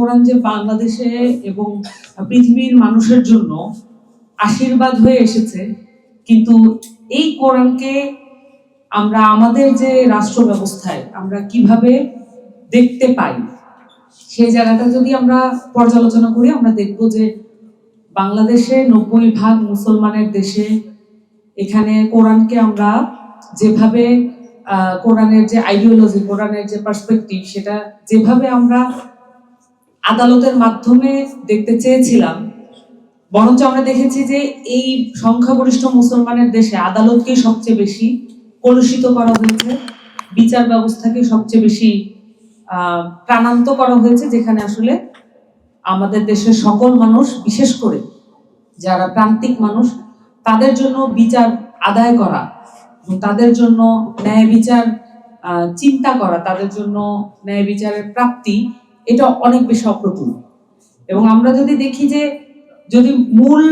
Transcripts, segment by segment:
কোরআন যে বাংলাদেশে এবং পৃথিবীর মানুষের জন্য আশীর্বাদ হয়ে এসেছে, কিন্তু এই কোরআনকে আমরা আমাদের যে রাষ্ট্র ব্যবস্থায় আমরা কীভাবে দেখতে পাই, সেই জায়গাটা যদি আমরা পর্যালোচনা করি, আমরা দেখব যে বাংলাদেশে নব্বই ভাগ মুসলমানের দেশে এখানে কোরআনকে আমরা যেভাবে কোরআনের যে আইডিওলজি কোরআনের যে পার্সপেক্টিভ সেটা যেভাবে আমরা আদালতের মাধ্যমে দেখতে চেয়েছিলাম। বরঞ্চ আমরা দেখেছি যে এই সংখ্যাগরিষ্ঠ মুসলমানের দেশে আদালতকেই সবচেয়ে বেশি কলুষিত করা হয়েছে, বিচার ব্যবস্থাকে সবচেয়ে বেশি প্রাণান্ত করা হয়েছে, যেখানে আসলে আমাদের দেশের সকল মানুষ, বিশেষ করে যারা প্রান্তিক মানুষ, তাদের জন্য বিচার আদায় করা তাদের জন্য ন্যায় বিচার চিন্তা করা, তাদের জন্য ন্যায় বিচারের প্রাপ্তি এটা অনেক বেশি অপ্রতুল। এবং আমরা যদি দেখি যে, যদি মূল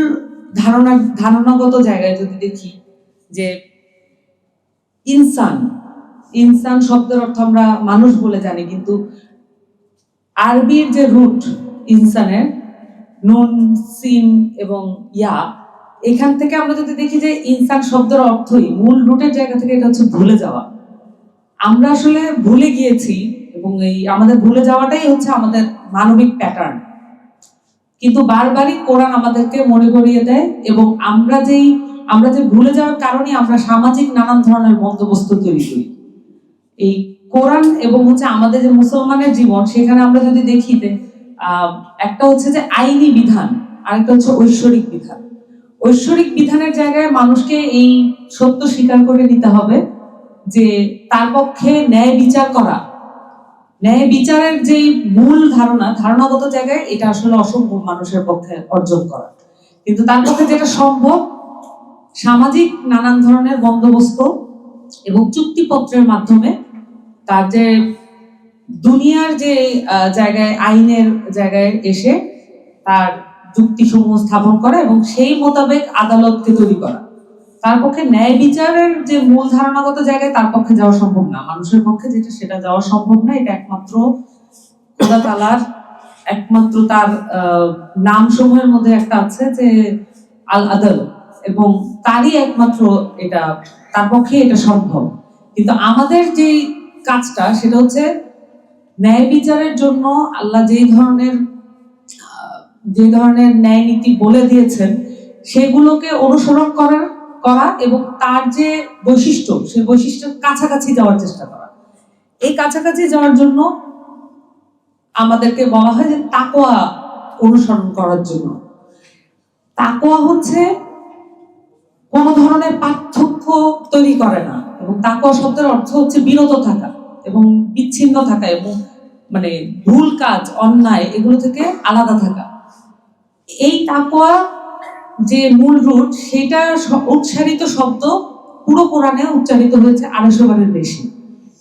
ধারণা, ধারণাগত জায়গায় যদি দেখি যে, ইনসান ইনসান শব্দের অর্থ আমরা মানুষ বলে জানি, কিন্তু আরবির যে রুট ইনসানের, নুন, সিন এবং ইয়া, এখান থেকে আমরা যদি দেখি যে ইনসান শব্দের অর্থই মূল রুটের জায়গা থেকে এটা হচ্ছে ভুলে যাওয়া। আমরা আসলে ভুলে গিয়েছি এবং এই আমাদের ভুলে যাওয়াটাই হচ্ছে আমাদের মানবিক প্যাটার্ন কিন্তু বারবারই কোরআন আমাদেরকে মনে করিয়ে দেয় এবং আমরা যেই, আমরা যে ভুলে যাওয়ার কারণে আমরা সামাজিক নানান ধরনের বন্দোবস্ত তৈরি করি। এই কোরআন এবং হচ্ছে আমাদের যে মুসলমানের জীবন, সেখানে আমরা যদি দেখি একটা হচ্ছে যে আইনি বিধান, আরেকটা হচ্ছে ঐশ্বরিক বিধান। ঐশ্বরিক বিধানের জায়গায় মানুষকে এই সত্য স্বীকার করে নিতে হবে যে তার পক্ষে ন্যায় বিচার করা ন্যায় বিচারের যে মূল ধারণা, ধারণাগত জায়গায় এটা আসলে অসম্ভব মানুষের পক্ষে অর্জন করা। কিন্তু তার পক্ষে যেটা সম্ভব, সামাজিক নানান ধরনের বন্দোবস্ত এবং চুক্তিপত্রের মাধ্যমে তার যে দুনিয়ার যে জায়গায়, আইনের জায়গায় এসে তার যুক্তিসমূহ স্থাপন করা এবং সেই মোতাবেক আদালতকে তৈরি করা। তার পক্ষে ন্যায় বিচারের যে মূল ধারণাগত জায়গায় তার পক্ষে যাওয়া সম্ভব না। মানুষের পক্ষে যেটা সেটা যাওয়া সম্ভব না, এটা একমাত্র তালার একমাত্র তার নাম সমূহের মধ্যে একটা আছে যে আল আদল এবং তারই একমাত্র এটা, তার পক্ষে এটা সম্ভব। কিন্তু আমাদের যে কাজটা সেটা হচ্ছে ন্যায় বিচারের জন্য আল্লাহ যেই ধরনের যে ধরনের ন্যায় নীতি বলে দিয়েছেন, সেগুলোকে অনুসরণ করার করা এবং তার যে বৈশিষ্ট্য, সেই বৈশিষ্ট্যের কাছাকাছি যাওয়ার চেষ্টা করা। এই কাছাকাছি যাওয়ার জন্য আমাদেরকে বলা হয় যে তাকোয়া অনুসরণ করার জন্য। তাকোয়া হচ্ছে কোন ধরনের পার্থক্য তৈরি করে না এবং তাকোয়া শব্দের অর্থ হচ্ছে বিরত থাকা এবং বিচ্ছিন্ন থাকা এবং মানে ভুল কাজ, অন্যায় এগুলো থেকে আলাদা থাকা। এই তাকোয়া যে মূল রুট, সেটা উচ্চারিত শব্দ পুরো কোরআনে উচ্চারিত হয়েছে আড়াইশো বারের বেশি।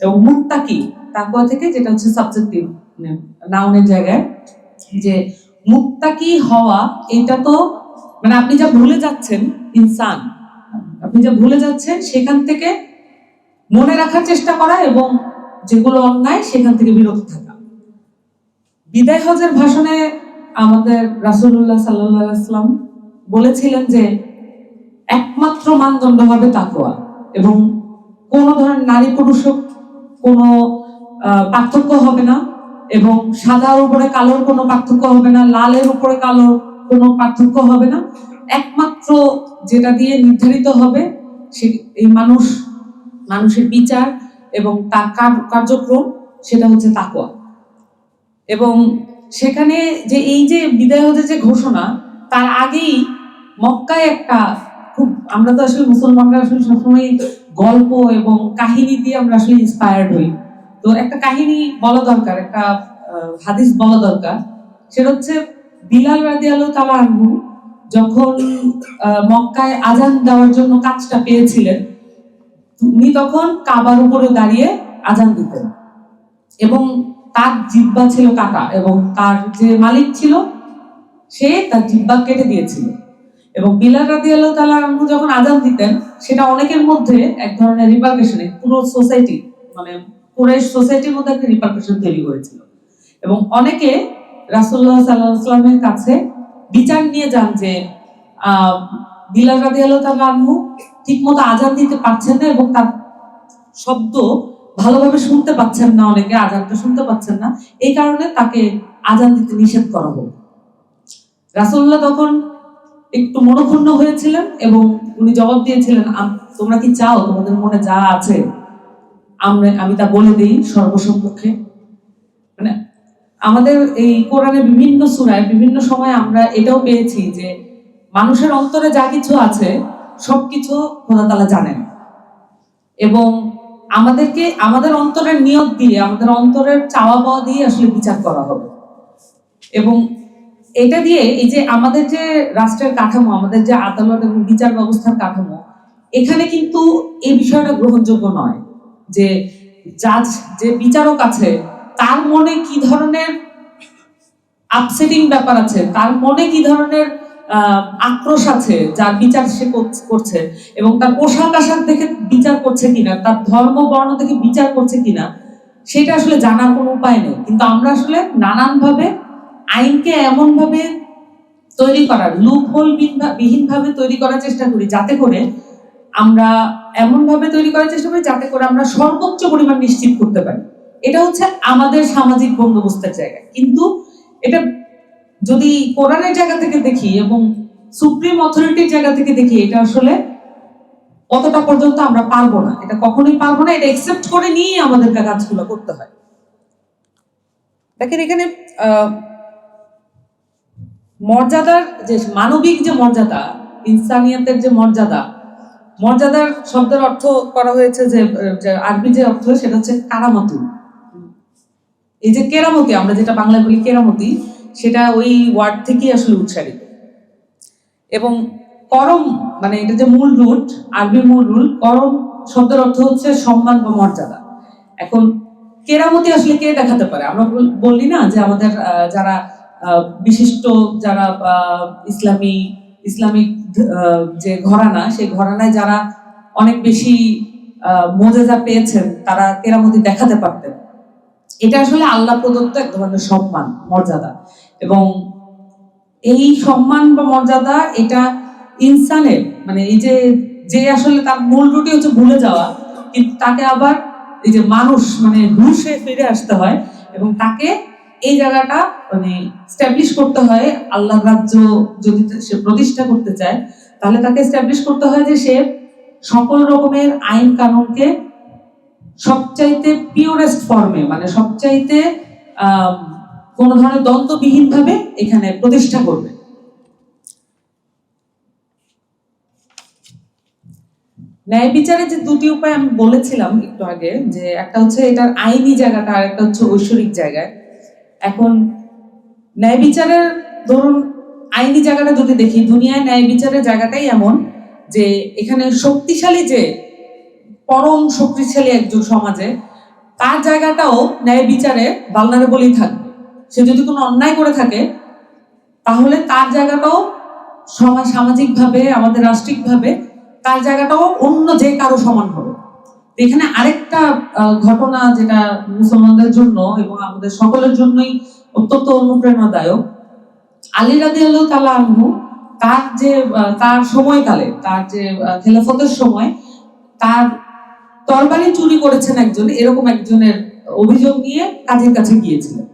এবং মুক্তাকি তাকোয়া থেকে, যেটা হচ্ছে সাবজেক্টিভ নাউনের জায়গায়। যে মুক্তাকি হওয়া, এটা তো মানে আপনি যা ভুলে যাচ্ছেন ইনসান আপনি যা ভুলে যাচ্ছেন, সেখান থেকে মনে রাখার চেষ্টা করা এবং যেগুলো অন্যায়, সেখান থেকে বিরত থাকা। বিদায় হজের ভাষণে আমাদের রাসূলুল্লাহ সাল্লাল্লাহু আলাইহি সাল্লাম বলেছিলেন যে একমাত্র মানদণ্ড হবে তাকোয়া এবং কোন ধরনের নারী পুরুষ কোনো পার্থক্য হবে না এবং সাদার উপরে কালোর কোনো পার্থক্য হবে না, লালের উপরে কালোর কোনো পার্থক্য হবে না। একমাত্র যেটা দিয়ে নির্ধারিত হবে সে, এই মানুষ, মানুষের বিচার এবং তার কার্যক্রম, সেটা হচ্ছে তাকোয়া এবং সেখানে যে এই যে বিদায় হজের যে ঘোষণা, তার আগেই মক্কায় একটা খুব আমরা তো আসলে মুসলমানরা আসলে সবসময় গল্প এবং কাহিনী দিয়ে আমরা আসলে ইন্সপায়ার্ড হই। তো একটা কাহিনী বলা দরকার, একটা হাদিস বলা দরকার। সেটা হচ্ছে বিলাল রাদি আল্লাহ তালা যখন মক্কায় আজান দেওয়ার জন্য কাজটা পেয়েছিলেন, উনি তখন কাবার উপরে দাঁড়িয়ে আজান দিতেন। এবং তার জিব্বা ছিল কাটা এবং তার যে মালিক ছিল, সে তার জিব্বা কেটে দিয়েছিল। এবং বিলাল রাদি আল্লাহ তালা আনহু যখন আজান দিতেন, সেটা অনেকের মধ্যে এক ধরনের রিপার্কেশন পুরো সোসাইটি মানে পুরো সোসাইটির মধ্যে একটা রিপার্কেশন তৈরি হয়েছিল। এবং অনেকে রাসুল্লাহ সাল্লাহামের কাছে বিচার নিয়ে যান যে বিলাল রাদি আল্লাহ তালা আনহু ঠিক মতো আজান দিতে পারছেন না এবং তার শব্দ ভালোভাবে শুনতে পাচ্ছেন না অনেকে, আজানটা শুনতে পাচ্ছেন না। এই কারণে তাকে আজান দিতে নিষেধ করা হোক রাসুল্লাহ তখন একটু মনক্ষুণ্ণ হয়েছিলেন এবং উনি জবাব দিয়েছিলেন তোমরা কি চাও? তোমাদের মনে যা আছে, আমরা, আমি তা বলে দিই সর্বসম্মুখে। মানে আমাদের এই কোরআনে বিভিন্ন সুরায় বিভিন্ন সময় আমরা এটাও পেয়েছি যে মানুষের অন্তরে যা কিছু আছে, সবকিছু খোদা তালা জানেন। এবং আমাদেরকে, আমাদের অন্তরের নিয়ত দিয়ে, আমাদের অন্তরের চাওয়া পাওয়া দিয়ে আসলে বিচার করা হবে। এবং এটা দিয়ে এই যে আমাদের যে রাষ্ট্রের কাঠামো, আমাদের যে আদালত এবং বিচার ব্যবস্থার কাঠামো, এখানে কিন্তু এই বিষয়টা গ্রহণযোগ্য নয়। যে জাজ যে বিচারক আছে, তার মনে কি ধরনের আপসেটিং ব্যাপার আছে, তার মনে কি ধরনের আক্রোশ আছে, যার বিচার সে করছ- এবং তার পোশাক আশাক দেখে বিচার করছে কিনা, তার ধর্ম বর্ণ দেখে বিচার করছে কিনা, সেটা আসলে জানার কোনো উপায় নেই। কিন্তু আমরা আসলে নানান ভাবে আইনকে এমন ভাবে তৈরি করার লুপ হোল বিহীন ভাবে তৈরি করার চেষ্টা করি যাতে করে আমরা এমন ভাবে তৈরি করার চেষ্টা করি যাতে করে আমরা সর্বোচ্চ পরিমাণ নিশ্চিত করতে পারি। এটা হচ্ছে আমাদের সামাজিক বন্দোবস্তের জায়গা। কিন্তু এটা যদি কোরআনের জায়গা থেকে দেখি এবং সুপ্রিম অথরিটির জায়গা থেকে দেখি, এটা আসলে কতটা পর্যন্ত আমরা পারব না। এটা কখনোই পারব না, এটা একসেপ্ট করে নিয়েই আমাদেরকে কাজগুলো করতে হয়। দেখেন এখানে মর্যাদার যে মানবিক যে মর্যাদা, ইনসানিয়াতের যে মর্যাদা, মর্যাদার শব্দের অর্থ করা হয়েছে যে আরবি যে অর্থ, সেটা হচ্ছে কারামতি। এই যে কেরামতি, আমরা যেটা বাংলায় বলি কেরামতি, সেটা ওই ওয়ার্ড থেকেই আসলে উচ্চারিত এবং করম মানে এটা যে মূল রুট, আরবির মূল রুল, করম শব্দের অর্থ হচ্ছে সম্মান বা মর্যাদা। এখন কেরামতি আসলে কে দেখাতে পারে? আমরা বল- বললি না যে আমাদের যারা বিশিষ্ট যারা ইসলামী ইসলামিক যে ঘরানা, সেই ঘরানায় যারা অনেক বেশি মোজেজা পেয়েছেন, তারা কেরামতি দেখাতে পারতেন। এটা আসলে আল্লাহ প্রদত্ত এক ধরনের সম্মান, মর্যাদা। এবং এই সম্মান বা মর্যাদা, এটা ইনসানের মানে এই যে যে আসলে তার মূল রুটি হচ্ছে ভুলে যাওয়া, কিন্তু তাকে আবার এই যে মানুষ মানে হুশে ফিরে আসতে হয় এবং তাকে এই জায়গাটা মানে স্ট্যাবলিশ করতে হয় আল্লাহ রাজ্য যদি সে প্রতিষ্ঠা করতে চায়, তাহলে তাকে স্ট্যাবলিশ করতে হয় যে সে সকল রকমের আইন কানুনকে সবচাইতে পিওরেস্ট ফর্মে মানে সবচাইতে কোনো ধরনের দ্বন্দ্ববিহীন ভাবে এখানে প্রতিষ্ঠা করবে। ন্যায় বিচারে যে দুটি উপায় আমি বলেছিলাম একটু আগে, যে একটা হচ্ছে এটার আইনি জায়গাটা, আর একটা হচ্ছে ঐশ্বরিক জায়গায়। এখন ন্যায় বিচারের ধরুন আইনি জায়গাটা যদি দেখি, দুনিয়ায় ন্যায় বিচারের জায়গাটাই এমন যে এখানে শক্তিশালী যে পরম শক্তিশালী একজন সমাজে, তার জায়গাটাও ন্যায় বিচারে বালনারেবলই থাকবে। সে যদি কোনো অন্যায় করে থাকে, তাহলে তার জায়গাটাও সমাজ সামাজিকভাবে আমাদের রাষ্ট্রিকভাবে, তার জায়গাটাও অন্য যে কারও সমান হবে। এখানে আরেকটা ঘটনা যেটা মুসলমানদের জন্য এবং আমাদের সকলের জন্যই অত্যন্ত অনুপ্রেরণাদায়ক। আলী রাদি আল্লাহ তালা তার যে তার সময়কালে, তার যে খেলাফতের সময়, তার তরবারি চুরি করেছেন একজন, এরকম একজনের অভিযোগ নিয়ে কাজের কাছে গিয়েছিলেন।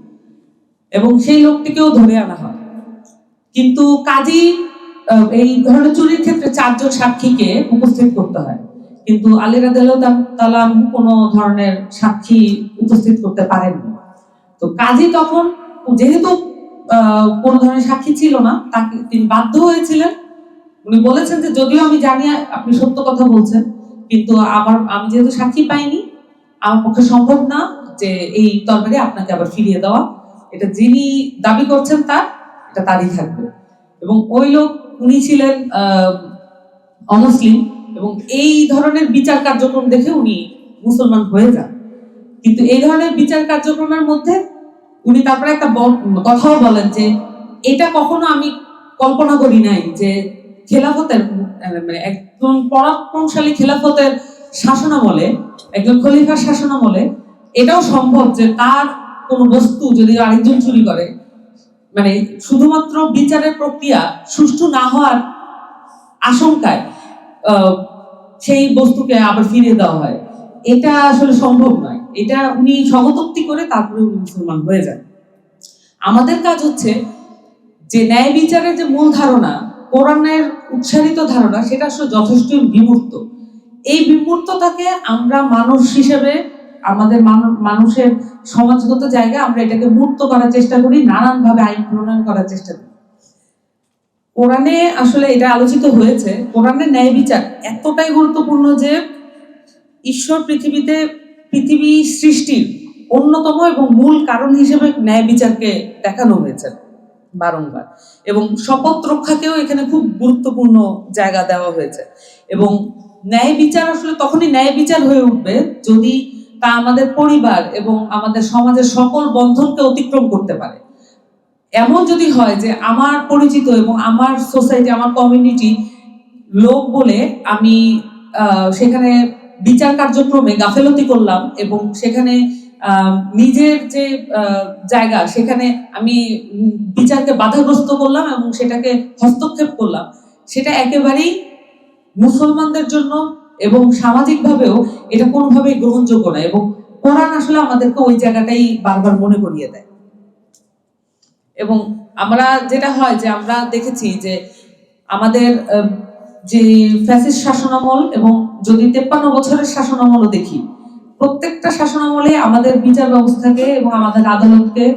এবং সেই লোকটিকেও ধরে আনা হয়। কিন্তু কাজী এই ধরনের চুরির ক্ষেত্রে চারজন সাক্ষীকে উপস্থিত করতে হয়। কিন্তু আলী রাদাম কোনো ধরনের সাক্ষী উপস্থিত করতে পারেননি। তো কাজী তখন যেহেতু কোনো ধরনের সাক্ষী ছিল না, তাকে তিনি বাধ্য হয়েছিলেন। উনি বলেছেন যে, যদিও আমি জানি আপনি সত্য কথা বলছেন, কিন্তু আমার আমি যেহেতু সাক্ষী পাইনি, আমার পক্ষে সম্ভব না যে এই তরবারি আপনাকে আবার ফিরিয়ে দেওয়া। এটা যিনি দাবি করছেন তার, এটা তারই থাকবে। এবং ওই লোক, উনি ছিলেন অমুসলিম। এবং এই ধরনের বিচার কার্যক্রম দেখে উনি মুসলমান হয়ে যান। কিন্তু এই ধরনের বিচার কার্যক্রমের মধ্যে উনি তারপরে একটা কথাও বলেন যে, এটা কখনো আমি কল্পনা করি নাই যে খেলাফতের মানে একজন পরাক্রমশালী খেলাফতের শাসনামলে, একজন খলিফার শাসনামলে এটাও সম্ভব যে তার কোনো বস্তু যদি আরেকজন চুরি করে মানে শুধুমাত্র বিচারের প্রক্রিয়া সুষ্ঠু না হওয়ার আশঙ্কায় সেই বস্তুকে আবার ফিরিয়ে দেওয়া হয়। এটা আসলে সম্ভব নয়। এটা উনি স্বগতোক্তি করে তারপরে উনি মুসলমান হয়ে যান। আমাদের কাজ হচ্ছে যে ন্যায় বিচারের যে মূল ধারণা কোরআনের উৎসারিত ধারণা, সেটা আসলে যথেষ্ট বিমূর্ত। এই বিমূর্ততাকে আমরা মানুষ হিসেবে, আমাদের মানুষের সমাজগত জায়গায় আমরা এটাকে মূর্ত করার চেষ্টা করি, নানানভাবে আইন প্রণয়ন করার চেষ্টা করি। কোরআনে আসলে এটা আলোচিত হয়েছে, কোরআনের ন্যায় বিচার এতটাই গুরুত্বপূর্ণ যে ঈশ্বর পৃথিবীতে পৃথিবী সৃষ্টির অন্যতম এবং মূল কারণ হিসেবে ন্যায় বিচারকে দেখানো হয়েছে বারংবার। এবং শপথ রক্ষাকেও এখানে খুব গুরুত্বপূর্ণ জায়গা দেওয়া হয়েছে। এবং ন্যায় বিচার আসলে তখনই ন্যায় বিচার হয়ে উঠবে যদি তা আমাদের পরিবার এবং আমাদের সমাজের সকল বন্ধনকে অতিক্রম করতে পারে। এমন যদি হয় যে আমার পরিচিত এবং আমার সোসাইটি আমার কমিউনিটি লোক বলে আমি সেখানে বিচার কার্যক্রমে গাফেলতি করলাম এবং সেখানে নিজের যে জায়গা, সেখানে আমি বিচারকে বাধাগ্রস্ত করলাম এবং সেটাকে হস্তক্ষেপ করলাম। সেটা একেবারেই মুসলমানদের জন্য এবং সামাজিকভাবেও এটা কোনোভাবেই গ্রহণযোগ্য না এবং কোরআন আসলে আমাদেরকে ওই জায়গাটাই বারবার মনে করিয়ে দেয়। এবং আমরা যেটা হয় যে আমরা দেখেছি যে আমাদের যে ফ্যাসিস্ট শাসনামল এবং যদি তেপ্পান্ন বছরের শাসনামলও দেখি, প্রত্যেকটা শাসনামলে আমাদের বিচার ব্যবস্থাকে এবং আমাদের আদালতকে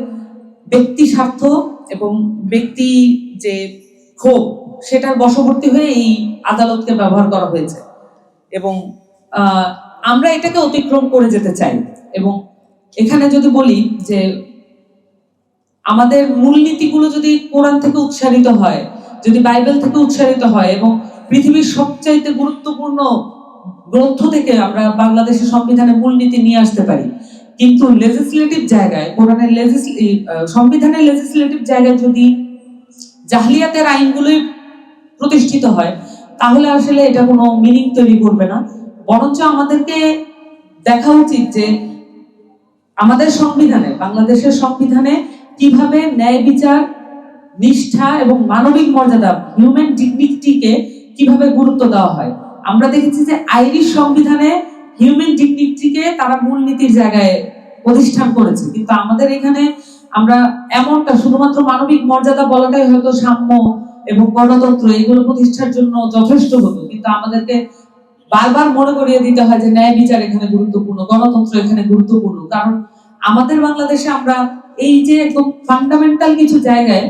ব্যক্তি স্বার্থ এবং ব্যক্তি যে ক্ষোভ, সেটার বশবর্তী হয়ে এই আদালতকে ব্যবহার করা হয়েছে। এবং আমরা এটাকে অতিক্রম করে যেতে চাই। এবং এখানে যদি বলি যে আমাদের মূলনীতিগুলো যদি কোরআন থেকে উৎসারিত হয়, যদি বাইবেল থেকে উৎসারিত হয় এবং পৃথিবীর সবচাইতে গুরুত্বপূর্ণ গ্রন্থ থেকে আমরা বাংলাদেশের সংবিধানে মূলনীতি নিয়ে আসতে পারি। কিন্তু লেজিসলেটিভ জায়গায়, কোরআনের সংবিধানের লেজিসলেটিভ জায়গায় যদি জাহলিয়াতের আইনগুলোই প্রতিষ্ঠিত হয়, তাহলে আসলে এটা কোনো মিনিং তৈরি করবে না। বরঞ্চ আমাদেরকে দেখা উচিত যে আমাদের সংবিধানে, বাংলাদেশের সংবিধানে কীভাবে ন্যায় বিচার, নিষ্ঠা এবং মানবিক মর্যাদা হিউম্যান ডিগনিটিকে কীভাবে গুরুত্ব দেওয়া হয়? আমরা দেখেছি যে আইরিশ সংবিধানে হিউম্যান ডিগনিটিকে তারা মূলনীতির জায়গায় প্রতিষ্ঠান করেছে। কিন্তু আমাদের এখানে আমরা এমনটা, শুধুমাত্র মানবিক মর্যাদা বলাটাই হয়তো সাম্য এবং গণতন্ত্র, এগুলো প্রতিষ্ঠার জন্য যথেষ্ট হতো। কিন্তু আমাদেরকে বারবার মনে করিয়ে দিতে হয় যে ন্যায় বিচার এখানে গুরুত্বপূর্ণ, গণতন্ত্র এখানে গুরুত্বপূর্ণ। কারণ আমাদের বাংলাদেশে আমরা এই যে ফান্ডামেন্টাল কিছু জায়গায়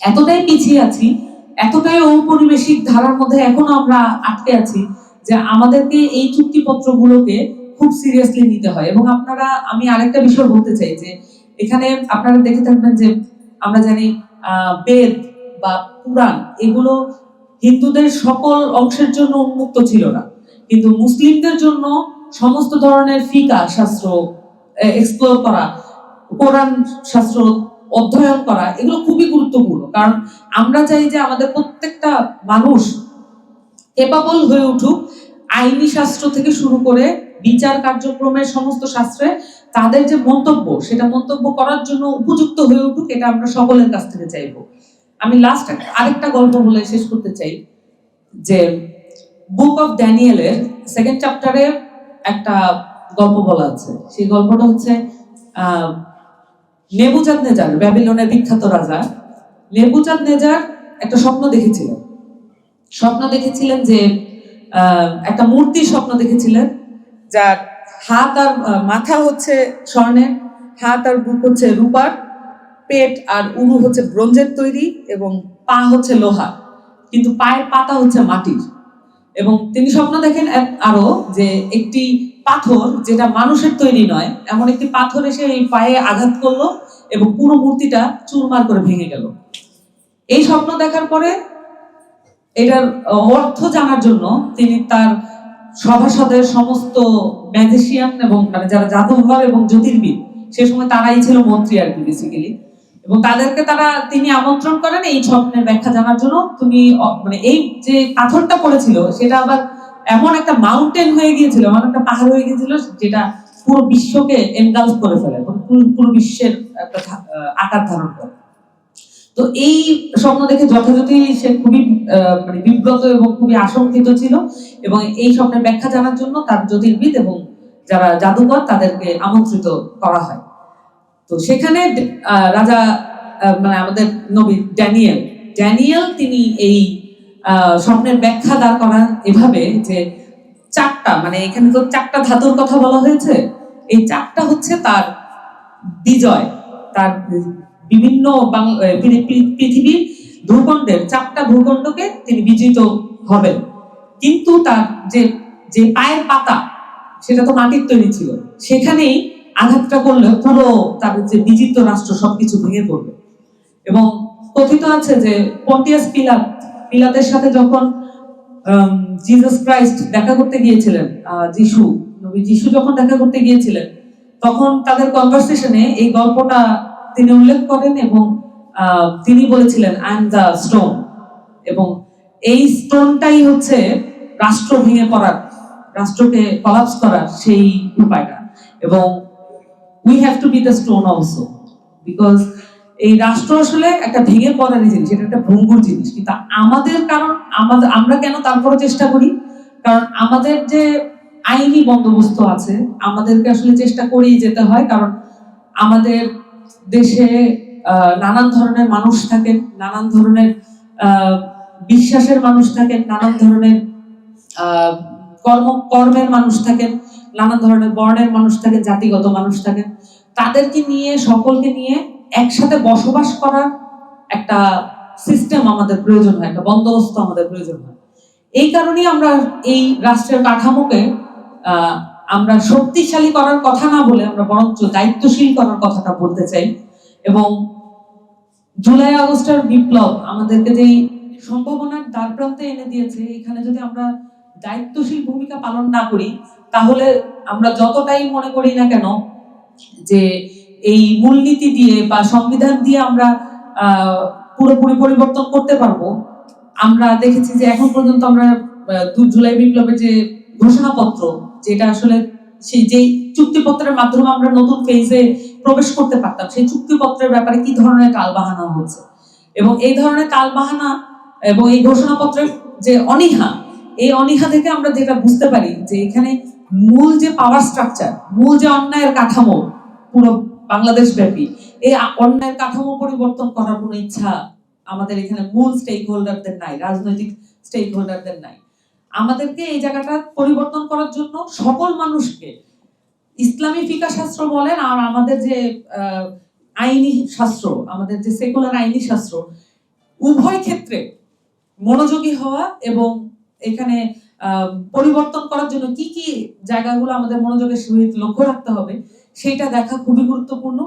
এতটাই পিছিয়ে আছি, এতটাই ঔপনিবেশিক ধারার মধ্যে এখনও আমরা আটকে আছি যে আমাদেরকে এই চুক্তিপত্রগুলোকে খুব সিরিয়াসলি নিতে হয়। এবং আপনারা, আমি আরেকটা বিষয় বলতে চাই যে এখানে আপনারা দেখে থাকবেন যে আমরা জানি বেদ বা পুরাণ এগুলো হিন্দুদের সকল অংশের জন্য উন্মুক্ত ছিল না। কিন্তু মুসলিমদের জন্য সমস্ত ধরনের ফিকা, শাস্ত্র এক্সপ্লোর করা কোরআন শাস্ত্র অধ্যয়ন করা, এগুলো খুবই গুরুত্বপূর্ণ। কারণ আমরা চাই যে আমাদের প্রত্যেকটা মানুষ কেপাবল হয়ে উঠুক, আইনি শাস্ত্র থেকে শুরু করে বিচার কার্যক্রমের সমস্ত শাস্ত্রে তাদের যে মন্তব্য, সেটা মন্তব্য করার জন্য উপযুক্ত হয়ে উঠুক, এটা আমরা সকলের কাছ থেকে চাইব। আমি লাস্ট আরেকটা গল্প বলে শেষ করতে চাই, যে বুক অফ ড্যানিয়েলের সেকেন্ড চ্যাপ্টারে একটা গল্প বলা আছে। সেই গল্পটা হচ্ছে, আহ নেবুজাদ নেজার, ব্যাবিলনের বিখ্যাত রাজা, নেবুজাদ নেজার একটা স্বপ্ন দেখেছিলেন। স্বপ্ন দেখেছিলেন যে একটা মূর্তির স্বপ্ন দেখেছিলেন, যার হাত আর মাথা হচ্ছে স্বর্ণের, হাত আর বুক হচ্ছে রূপার, পেট আর উরু হচ্ছে ব্রোঞ্জের তৈরি এবং পা হচ্ছে লোহা কিন্তু পায়ের পাতা হচ্ছে মাটির। এবং তিনি স্বপ্ন দেখেন আরও যে একটি পাথর যেটা মানুষের তৈরি নয়, এমন একটি পাথর এসে এই পায়ে আঘাত করল এবং পুরো মূর্তিটা চুরমার করে ভেঙে গেল। এই স্বপ্ন দেখার পরে এটার অর্থ জানার জন্য তিনি তার সভাসদের সমস্ত ম্যাজিশিয়ান এবং মানে যারা জাদুঘর এবং জ্যোতির্বিদ, সে সময় তারাই ছিল মন্ত্রী আর কি বেসিক্যালি এবং তাদেরকে তারা, তিনি আমন্ত্রণ করেন এই স্বপ্নের ব্যাখ্যা জানার জন্য। তুমি মানে এই যে পাথরটা পড়েছিল, সেটা আবার এমন একটা মাউন্টেন হয়ে গিয়েছিল, এমন একটা পাহাড় হয়ে গিয়েছিল, যেটা পুরো বিশ্বকে এনগালফ করে ফেলে পুরো- বিশ্বের একটা আকার ধারণ করে। তো এই স্বপ্ন দেখে যথাযথই সে খুবই মানে বিব্রত এবং খুবই আশঙ্কিত ছিল, এবং এই স্বপ্নের ব্যাখ্যা জানার জন্য তার জ্যোতির্বিদ এবং যারা জাদুকর, তাদেরকে আমন্ত্রিত করা হয়। তো সেখানে রাজা মানে আমাদের নবী ড্যানিয়েল ড্যানিয়েল তিনি এই স্বপ্নের ব্যাখ্যা দাঁড় করান এভাবে যে চারটা মানে এখানে তো চারটা ধাতুর কথা বলা হয়েছে, এই চারটা হচ্ছে তার বিজয়, তার বিভিন্ন পৃথিবীর ভূখণ্ডের চারটা ভূখণ্ডকে তিনি বিজিত হবেন। কিন্তু তার যে যে পায়ের পাতা, সেটা তো মাটির তৈরি ছিল। সেখানেই আঘাতটা করলে পুরো তার যে বিজিত রাষ্ট্র সবকিছু ভেঙে পড়বে। এবং কথিত আছে যে পন্টিয়াস পিলাত, পিলাতের সাথে যখন জিসাস ক্রাইস্ট দেখা করতে গিয়েছিলেন যিশু, নবী যিশু যখন দেখা করতে গিয়েছিলেন, তখন তাদের কনভারসেশনে এই গল্পটা তিনি উল্লেখ করেন এবং তিনি বলেছিলেন আই এম দ্য স্টোন এবং এই স্টোনটাই হচ্ছে রাষ্ট্র ভেঙে পড়ার, রাষ্ট্রকে কলাপস করার সেই উপায়টা। এবং we have to be the stone also because এই রাষ্ট্র আসলে একটা ভেঙে পড়ারই জিনিস এটা একটা ভঙ্গুর জিনিস। কিন্তু আমাদের কারণ, আমাদের, আমরা কেন তারপরে চেষ্টা করি? কারণ আমাদের যে আইনি বন্দোবস্ত আছে, আমাদেরকে আসলে চেষ্টা করেই যেতে হয়। কারণ আমাদের দেশে নানান ধরনের মানুষ থাকেন, নানান ধরনের বিশ্বাসের মানুষ থাকেন, নানান ধরনের কর্ম, কর্মের মানুষ থাকেন। নানান ধরনের বর্ণের মানুষ থাকেন জাতিগত মানুষ থাকেন তাদেরকে নিয়ে, সকলকে নিয়ে একসাথে বসবাস করার একটা সিস্টেম আমাদের প্রয়োজন হয়, একটা বন্দোবস্ত আমাদের প্রয়োজন হয়। এই কারণেই আমরা এই রাষ্ট্রের কাঠামোকে আমরা শক্তিশালী করার কথা না বলে আমরা বরঞ্চ দায়িত্বশীল করার কথাটা বলতে চাই। এবং জুলাই আগস্টের বিপ্লব আমাদেরকে যেই সম্ভাবনার দ্বার প্রান্তে এনে দিয়েছে, এখানে যদি আমরা দায়িত্বশীল ভূমিকা পালন না করি তাহলে আমরা যতটাই মনে করি না কেন যে এই মূলনীতি দিয়ে বা সংবিধান দিয়ে আমরা পুরোপুরি পরিবর্তন করতে পারব, আমরা দেখেছি যে এখন পর্যন্ত আমরা জুলাই বিপ্লবের যে ঘোষণাপত্র, যেটা আসলে সেই যেই চুক্তিপত্রের মাধ্যমে আমরা নতুন ফেজে প্রবেশ করতে পারতাম, সেই চুক্তিপত্রের ব্যাপারে কি ধরনের টালবাহানা হচ্ছে এবং এই ধরনের টালবাহানা এবং এই ঘোষণাপত্রের যে অনীহা, এই অনীহা থেকে আমরা যেটা বুঝতে পারি যে এখানে মূল যে পাওয়ার স্ট্রাকচার মূল যে অন্যায়ের কাঠামো, পুরো বাংলাদেশ ব্যাপী এই অন্যায়ের কাঠামো পরিবর্তন করার কোনো ইচ্ছা আমাদের এখানে মূল স্টেক হোল্ডারদের নাই, রাজনৈতিক স্টেক হোল্ডারদের নাই। আমাদেরকে এই জায়গাটা পরিবর্তন করার জন্য সকল মানুষকে, ইসলামী ফিকা শাস্ত্র বলেন আর আমাদের যে আইনি শাস্ত্র, আমাদের যে সেকুলার আইনি শাস্ত্র, উভয় ক্ষেত্রে মনোযোগী হওয়া এবং এখানে পরিবর্তন করার জন্য কি কি জায়গাগুলো আমাদের মনোযোগের সহিত লক্ষ্য রাখতে হবে সেটা দেখা খুবই গুরুত্বপূর্ণ।